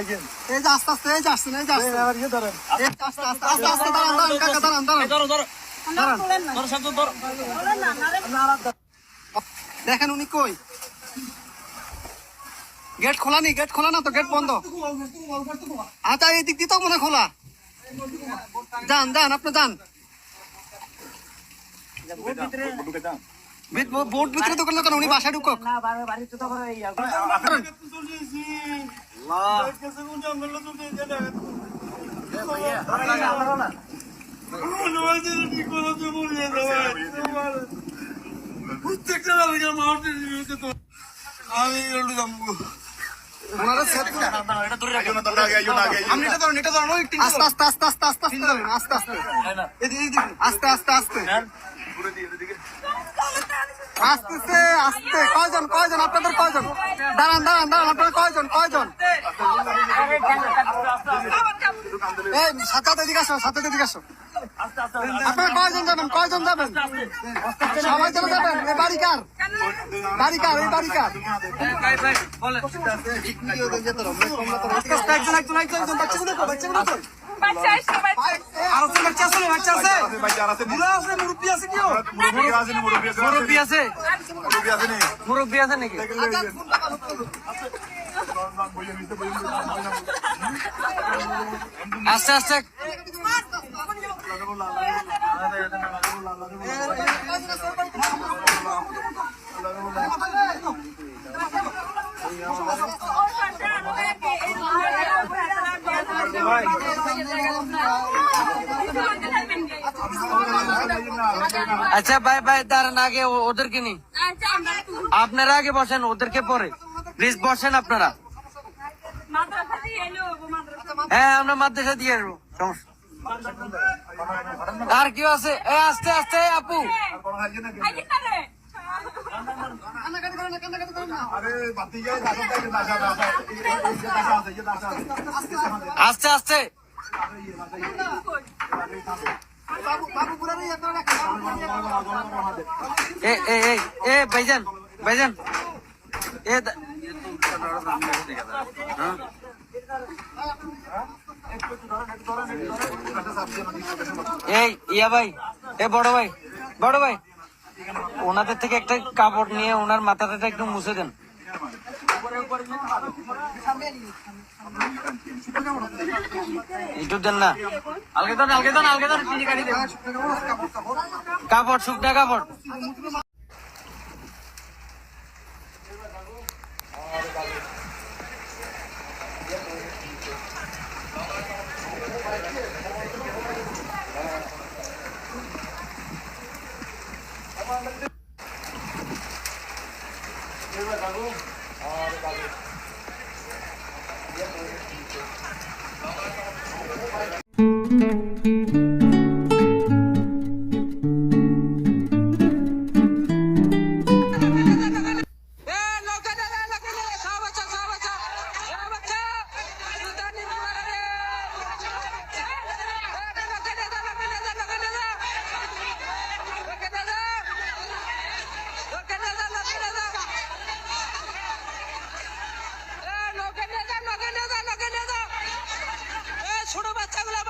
এই যে আস্তে আস্তে এই যে আসছেন এই যে আসছেন। এই যে আস্তে আস্তে আস্তে আস্তে দাঁড়ান দাঁড়ান কাকা দাঁড়ান দাঁড়ান। ধরো ধরো। দাঁড়ান ধরো শান্ত ধরো। দেখেন উনি কই? গেট খোলা নি গেট খোলা না তো গেট বন্ধ। আচ্ছা এই দিক দিয়ে তো মনে খোলা। যান যান আপনি যান। বিট- বো- বোট ভিতরে উনি বাসায় ঢুকক। আমি ওনারা set করে- আপনি এটা ধরুন এটা ধরুন ওই একটু আস্তে আস্তে আস্তে আস্তে আস্তে আস্তে ধরুন, আস্তে আস্তে এদিকে, এদিকে, আস্তে আস্তে আস্তে। আস্তে আস্তে কয়জন কয়জন আপনাদের কয়জন দাঁড়ান দাঁড়ান দাঁড়ান আপনাদের কয়জন কয়জন এই সাথে এদিকে আসো সাথে এদিকে আসো আপনারা কয়জন যাবেন কয়জন যাবেন সবাই চলে যাবেন বাড়ি কার এই বাড়ি কার একজন একজন একজন বাচ্চাগুলো বাচ্চাগুলো আছে বাচ্চা আছে? না, বাচ্চা আছে বুড়া আছে মুরব্বী আছে কেউ মুরব্বী আছে মুরব্বী আছে। নাকি? আস্তে আস্তে। এই আচ্ছা ভাই ভাই, দাঁড়ান, আগে ওদেরকে নি আপনারা আগে বসেন, ওদেরকে পরে। প্লিজ বসেন আপনারা। হ্যাঁ আমরা মাদ্রাসা দিয়ে আসব। আর কেউ আছে? এ, আস্তে আস্তে আপু। আস্তে আস্তে। এ এ এ এ, ভাইজান ভাইজান এ? এই, ইয়া ভাই, এ, বড় ভাই বড় ভাই ওনাদের থেকে একটা কাপড় নিয়ে ওনার মাথাটা একটু মুছে দেন একটু দেন না। আলগে দেন আলগে দেন আলগে দেন। কাপড় শুকনা কাপড়। ছোট বাচ্চাগুলো